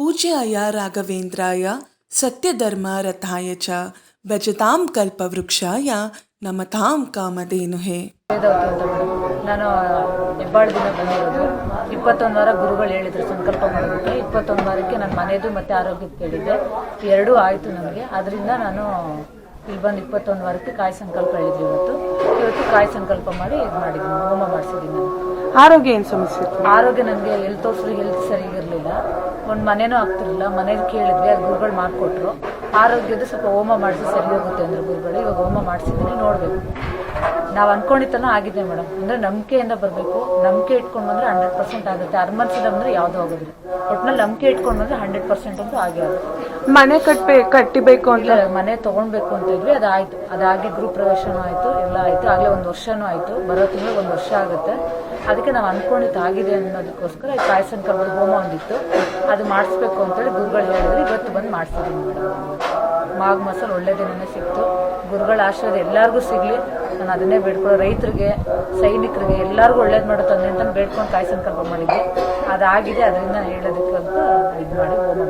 ಪೂಜ್ಯಾಯ ರಾಘವೇಂದ್ರಾಯ ಸತ್ಯಧರ್ಮ ರಥಾಯ ಚ ಭಜತಾಂ ಕಲ್ಪವೃಕ್ಷಾಯ ನಮತಾಂ ಕಾಮಧೇನುಹೆ. ನಾನು ಹೆಬ್ಬಾಳು ದಿನ ಬಂದಿರೋದು. ಇಪ್ಪತ್ತೊಂದು ವಾರ ಗುರುಗಳು ಹೇಳಿದ್ರು ಸಂಕಲ್ಪ ಮಾಡಿಬಿಟ್ಟು ಇಪ್ಪತ್ತೊಂದು ವಾರಕ್ಕೆ ನನ್ನ ಮನೆಯದು ಮತ್ತೆ ಆರೋಗ್ಯಕ್ಕೆ ಕೇಳಿದ್ದೆ. ಎರಡೂ ಆಯಿತು ನನಗೆ ಅದರಿಂದ ನಾನು ಇಲ್ಲಿ ಬಂದು ಇಪ್ಪತ್ತೊಂದು ವಾರಕ್ಕೆ ಕಾಯಿ ಸಂಕಲ್ಪ ಹೇಳಿದ್ವಿ ಇವತ್ತು. ಇವತ್ತು ಕಾಯಿ ಸಂಕಲ್ಪ ಮಾಡಿ ಇದು ಮಾಡಿದ್ದೀನಿ ಹೋಮ ಮಾಡಿಸಿದ್ದೀನಿ ನಾನು. ಆರೋಗ್ಯ ಏನು ಸಮಸ್ಯೆ ಆರೋಗ್ಯ ನನಗೆ ಹೆಲ್ತ್ ಫ್ರೀ ಹೆಲ್ತ್ ಸರಿಗಿರಲಿಲ್ಲ. ಒಂದು ಮನೇನೂ ಆಗ್ತಿರಲಿಲ್ಲ. ಮನೇಲಿ ಕೇಳಿದ್ವಿ ಅದು ಗುರುಗಳು ಮಾಡಿಕೊಟ್ರು. ಆರೋಗ್ಯದ ಸ್ವಲ್ಪ ಹೋಮ ಮಾಡಿಸಿ ಸರಿ ಹೋಗುತ್ತೆ ಅಂದ್ರೆ ಗುರುಗಳು. ಇವಾಗ ಹೋಮ ಮಾಡಿಸಿದ್ರೆ ನೋಡಬೇಕು. ನಾವು ಅನ್ಕೊಂಡಿದ್ದನ ಆಗಿದೆ ಮೇಡಮ್ ಅಂದರೆ ನಂಬಿಕೆಯಿಂದ ಬರಬೇಕು. ನಂಬಿಕೆ ಇಟ್ಕೊಂಡು ಬಂದರೆ ಹಂಡ್ರೆಡ್ ಪರ್ಸೆಂಟ್ ಆಗುತ್ತೆ. ಅರ್ಮನ್ಸಿದ ಅಂದರೆ ಯಾವುದೂ ಆಗೋದಿಲ್ಲ. ಒಟ್ನಲ್ಲಿ ನಂಬಿಕೆ ಇಟ್ಕೊಂಡು ಬಂದರೆ ಹಂಡ್ರೆಡ್ ಪರ್ಸೆಂಟ್ ಅಂತೂ ಆಗೇ ಆಗುತ್ತೆ. ಮನೆ ಕಟ್ಬೇ ಕಟ್ಟಿಬೇಕು ಅಂತ? ಮನೆ ತೊಗೊಳ್ಬೇಕು ಅಂತ ಇದ್ವಿ. ಅದಾಯಿತು ಅದಾಗಿ ಗೃಹ ಪ್ರವೇಶನೂ ಆಯಿತು ಎಲ್ಲ ಆಯಿತು. ಆಗಲೇ ಒಂದು ವರ್ಷನೂ ಆಯಿತು. ಬರೋ ತಿಂಗಳು ಒಂದು ವರ್ಷ ಆಗುತ್ತೆ. ಅದಕ್ಕೆ ನಾವು ಅಂದ್ಕೊಂಡಿದ್ದು ಆಗಿದೆ ಅನ್ನೋದಕ್ಕೋಸ್ಕರ ಈ ಕಾಯಿ ಸಂಕಲ್ಪದ ಹೋಮ ಒಂದಿತ್ತು ಅದು ಮಾಡಿಸ್ಬೇಕು ಅಂತೇಳಿ ಗುರುಗಳು ಹೇಳಿದ್ರು. ಇವತ್ತು ಬಂದು ಮಾಡಿಸಿದ್ದೀನಿ ಮೇಡಮ್. ಮಾಘ ಒಳ್ಳೆ ದಿನನೇ ಸಿಕ್ತು. ಗುರುಗಳ ಆಶೀರ್ವಾದ ಎಲ್ಲರಿಗೂ ಸಿಗಲಿ. ನಾನು ಅದನ್ನೇ ಬೇಡ್ಕೊಳ್ಳೋ ರೈತರಿಗೆ, ಸೈನಿಕರಿಗೆ ಎಲ್ಲರಿಗೂ ಒಳ್ಳೇದು ಮಾಡೋ ತಂದೆ ಅಂತ ಬೇಡ್ಕೊಂಡು ಕಾಯಿ ಸಂಕಲ್ಪ ಮಾಡಿದ್ದೆ ಅದಾಗಿದೆ. ಅದರಿಂದ ಹೇಳೋದಕ್ಕೆ ಅಂತ ಇದು ಮಾಡಿ ಹೋಮ